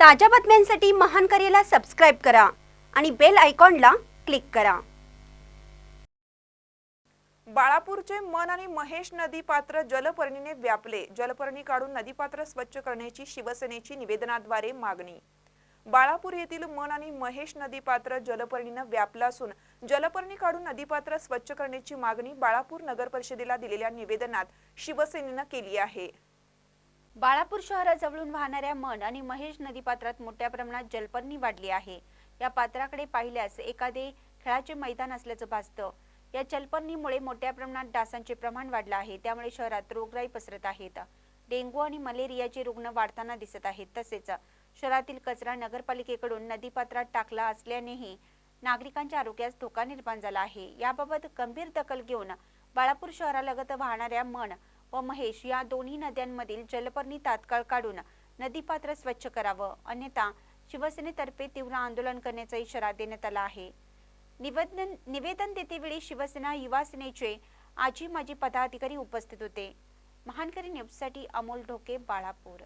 ताज्या बातम्यांसाठी महान करेला सबस्क्राईब करा आणि बेल आयकॉनला क्लिक करा. बाळापूरचे मन आणि महेश नदीपात्र जलपर्णीने व्यापले. जलपर्णी काढून नदीपात्र स्वच्छ करण्याची शिवसेनेची निवेदनाद्वारे मागणी. बाळापूर येथील मन आणि महेश नदीपात्र जलपर्णीनं व्यापलं असून जलपर्णी काढून नदीपात्र स्वच्छ करण्याची मागणी बाळापूर नगर परिषदेला दिलेल्या निवेदनात शिवसेनेनं केली आहे. बाळापूर शहराजवळून वाहणाऱ्या मन आणि महेश नदीपात्रात मोठ्या प्रमाणात जलपर्णी वाढली आहे. या पात्राकडे पाहिल्यास एखादे खेळाचे मैदान असल्याचं भासतं. या जलपर्णीमुळे मोठ्या प्रमाणात डासांचे प्रमाण वाढलं आहे. त्यामुळे शहरात रोगराई पसरत आहेत. डेंग्यू आणि मलेरियाचे रुग्ण वाढताना दिसत आहेत. तसेच शहरातील कचरा नगरपालिकेकडून नदीपात्रात टाकला असल्यानेही नागरिकांच्या आरोग्यास धोका निर्माण झाला आहे. याबाबत गंभीर दखल घेऊन बाळापूर शहरालगत वाहणाऱ्या मन व महेश या दोन्ही नद्यांमधील जलपर्णी तात्काळ काढून नदीपात्र स्वच्छ करावं. अन्यथा शिवसेनेतर्फे तीव्र आंदोलन करण्याचा इशारा देण्यात आला आहे. निवेदन निवेदन देतेवेळी शिवसेना युवा सेनेचे आजी माजी पदाधिकारी उपस्थित होते. महानकरी न्यूजसाठी अमोल ढोके बाळापूर.